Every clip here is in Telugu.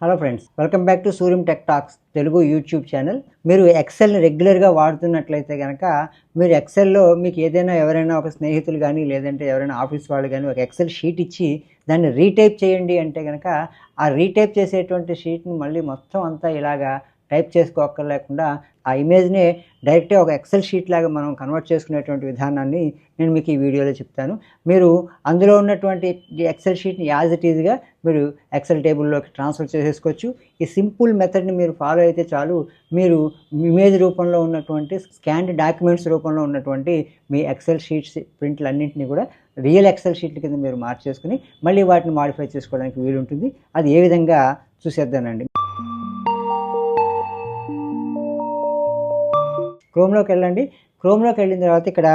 Hello friends welcome back to Suryam Tech Talks Telugu YouTube channel మీరు ఎక్సెల్ని రెగ్యులర్గా వాడుతున్నట్లయితే కనుక మీరు ఎక్సెల్లో మీకు ఏదైనా ఎవరైనా ఒక స్నేహితులు కానీ లేదంటే ఎవరైనా ఆఫీస్ వాళ్ళు కానీ ఒక ఎక్సెల్ షీట్ ఇచ్చి దాన్ని రీటైప్ చేయండి అంటే కనుక ఆ రీటైప్ చేసేటువంటి షీట్ని మళ్ళీ మొత్తం అంతా ఇలాగా టైప్ చేసుకోక్కర్లేకుండా ఆ ఇమేజ్ని డైరెక్ట్గా ఒక ఎక్సెల్ షీట్ లాగా మనం కన్వర్ట్ చేసుకునేటువంటి విధానాన్ని నేను మీకు ఈ వీడియోలో చెప్తాను. మీరు అందులో ఉన్నటువంటి ఎక్సెల్ షీట్ని యాజ్ ఇట్ ఈజ్గా మీరు ఎక్సెల్ టేబుల్లోకి ట్రాన్స్ఫర్ చేసేసుకోవచ్చు. ఈ సింపుల్ మెథడ్ని మీరు ఫాలో అయితే చాలు. మీరు ఇమేజ్ రూపంలో ఉన్నటువంటి స్కాన్డ్ డాక్యుమెంట్స్ రూపంలో ఉన్నటువంటి మీ ఎక్సెల్ షీట్స్ ప్రింట్లు అన్నింటినీ కూడా రియల్ ఎక్సెల్ షీట్ల కింద మీరు మార్చేసుకుని మళ్ళీ వాటిని మాడిఫై చేసుకోవడానికి వీలుంటుంది. అది ఏ విధంగా చూసేద్దానండి. క్రోమ్లోకి వెళ్ళండి. క్రోమ్లోకి వెళ్ళిన తర్వాత ఇక్కడ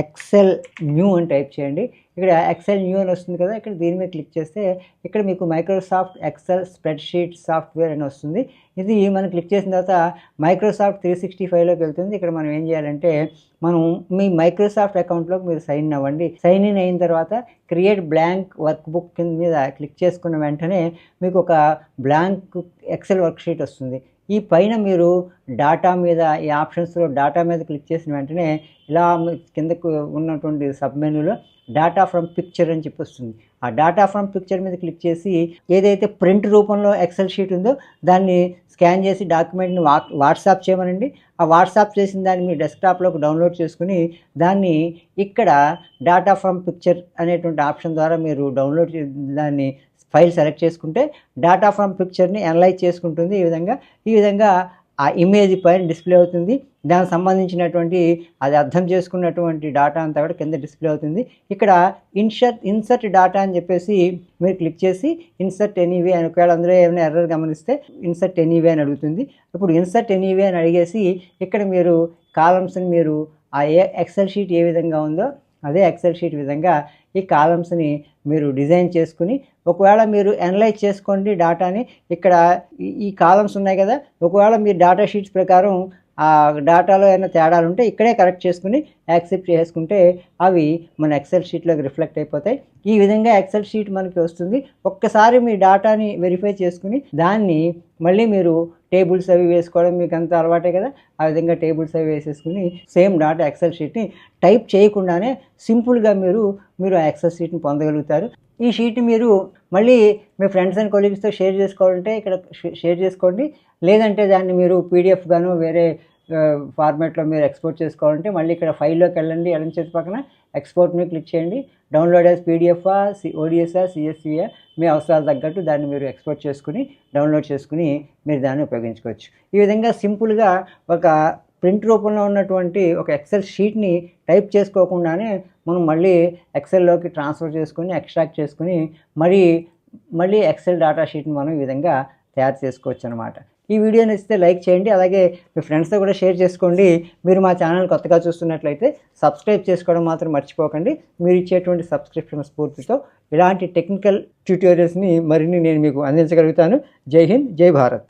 ఎక్సెల్ న్యూ అని టైప్ చేయండి. ఇక్కడ ఎక్సెల్ న్యూ అని వస్తుంది కదా ఇక్కడ దీని మీద క్లిక్ చేస్తే ఇక్కడ మీకు మైక్రోసాఫ్ట్ ఎక్సెల్ స్ప్రెడ్షీట్ సాఫ్ట్వేర్ అని వస్తుంది. ఇది మనం క్లిక్ చేసిన తర్వాత మైక్రోసాఫ్ట్ త్రీ సిక్స్టీ ఫైవ్లోకి వెళ్తుంది. ఇక్కడ మనం ఏం చేయాలంటే మనం మీ మైక్రోసాఫ్ట్ అకౌంట్లోకి మీరు సైన్ అవ్వండి. సైన్ ఇన్ అయిన తర్వాత క్రియేట్ బ్లాంక్ వర్క్ బుక్ కింద మీద క్లిక్ చేసుకున్న వెంటనే మీకు ఒక బ్లాంక్ ఎక్సెల్ వర్క్ షీట్ వస్తుంది. ఈ పైన మీరు డాటా మీద ఈ ఆప్షన్స్లో డాటా మీద క్లిక్ చేసిన వెంటనే ఇలా కిందకు ఉన్నటువంటి సబ్ మెనూలో డాటా ఫ్రమ్ పిక్చర్ అని చెప్పి వస్తుంది. ఆ డాటా ఫ్రమ్ పిక్చర్ మీద క్లిక్ చేసి ఏదైతే ప్రింట్ రూపంలో ఎక్సెల్ షీట్ ఉందో దాన్ని స్కాన్ చేసి డాక్యుమెంట్ని వా వాట్సాప్ చేయమనండి. ఆ వాట్సాప్ చేసిన దాన్ని మీ డెస్క్టాప్లోకి డౌన్లోడ్ చేసుకుని దాన్ని ఇక్కడ డాటా ఫ్రమ్ పిక్చర్ అనేటువంటి ఆప్షన్ ద్వారా మీరు డౌన్లోడ్ చే- దాన్ని ఫైల్ సెలెక్ట్ చేసుకుంటే డాటా ఫ్రమ్ పిక్చర్ని అనలైజ్ చేసుకుంటుంది. ఈ విధంగా ఈ విధంగా ఆ ఇమేజ్ పైన డిస్ప్లే అవుతుంది. దానికి సంబంధించినటువంటి అది అర్థం చేసుకున్నటువంటి డాటా అంతా కూడా కింద డిస్ప్లే అవుతుంది. ఇక్కడ ఇన్సర్ట్ ఇన్సర్ట్ డాటా అని చెప్పేసి మీరు క్లిక్ చేసి ఇన్సర్ట్ ఎనీవే అని ఒకవేళ అందులో ఏమైనా ఎర్రర్ గమనిస్తే ఇన్సర్ట్ ఎనీవే అని అడుగుతుంది. ఇప్పుడు ఇన్సర్ట్ ఎనీవే అని అడిగేసి ఇక్కడ మీరు కాలమ్స్ని మీరు ఆ ఏ ఎక్సెల్ షీట్ ఏ విధంగా ఉందో అదే ఎక్సెల్ షీట్ విధంగా ఈ కాలమ్స్ని మీరు డిజైన్ చేసుకుని ఒకవేళ మీరు అనలైజ్ చేసుకోండి డాటాని ఇక్కడ ఈ- కాలమ్స్ ఉన్నాయి కదా ఒకవేళ మీరు డాటా షీట్స్ ప్రకారం ఆ డాటాలో ఏమైనా తేడాలు ఉంటే ఇక్కడే కరెక్ట్ చేసుకుని యాక్సెప్ట్ చేసుకుంటే అవి మన ఎక్సెల్ షీట్లోకి రిఫ్లెక్ట్ అయిపోతాయి. ఈ విధంగా ఎక్సెల్ షీట్ మనకి వస్తుంది. ఒక్కసారి మీ డాటాని వెరిఫై చేసుకుని దాన్ని మళ్ళీ మీరు టేబుల్స్ అవి వేసుకోవడం మీకు అంత అలవాటే కదా? ఆ విధంగా టేబుల్స్ అవి వేసేసుకుని సేమ్ డాటా ఎక్సెల్ షీట్ని టైప్ చేయకుండానే సింపుల్గా మీరు మీరు ఆ ఎక్సెల్ షీట్ని పొందగలుగుతారు. ఈ షీట్ని మీరు మళ్ళీ మీ ఫ్రెండ్స్ అండ్ కొలీగ్స్తో షేర్ చేసుకోవాలంటే ఇక్కడ షేర్ చేసుకోండి. లేదంటే దాన్ని మీరు పీడిఎఫ్ గాను వేరే ఫార్మాట్లో మీరు ఎక్స్పోర్ట్ చేసుకోవాలంటే మళ్ళీ ఇక్కడ ఫైల్లోకి వెళ్ళండి ఎడం చేతి పక్కన ఎక్స్పోర్ట్ మీద క్లిక్ చేయండి. డౌన్లోడ్ యాజ్ పీడిఎఫ్ఆ సి ఓడిఎస్ఆ సిఎస్విఆ మీ అవసరాలు తగ్గట్టు దాన్ని మీరు ఎక్స్పోర్ట్ చేసుకుని డౌన్లోడ్ చేసుకుని మీరు దాన్ని ఉపయోగించుకోవచ్చు. ఈ విధంగా సింపుల్గా ఒక ప్రింట్ రూపంలో ఉన్నటువంటి ఒక ఎక్సెల్ షీట్ని టైప్ చేసుకోకుండానే మనం మళ్ళీ ఎక్సెల్లోకి ట్రాన్స్ఫర్ చేసుకుని ఎక్స్ట్రాక్ట్ చేసుకుని మరీ మళ్ళీ ఎక్సెల్ డేటా షీట్ని మనం ఈ విధంగా తయారు చేసుకోవచ్చు అనమాట ఈ వీడియో నచ్చితే లైక్ చేయండి. అలాగే మీ ఫ్రెండ్స్తో కూడా షేర్ చేసుకోండి. మీరు మా ఛానల్ కొత్తగా చూస్తున్నట్లయితే సబ్స్క్రైబ్ చేసుకోవడం మాత్రం మర్చిపోకండి. మీరు ఇచ్చేటువంటి సబ్స్క్రిప్షన్ స్ఫూర్తితో ఇలాంటి టెక్నికల్ ట్యూటోరియల్స్ని మరిన్ని నేను మీకు అందించగలుగుతాను. జై హింద్ జై భారత్.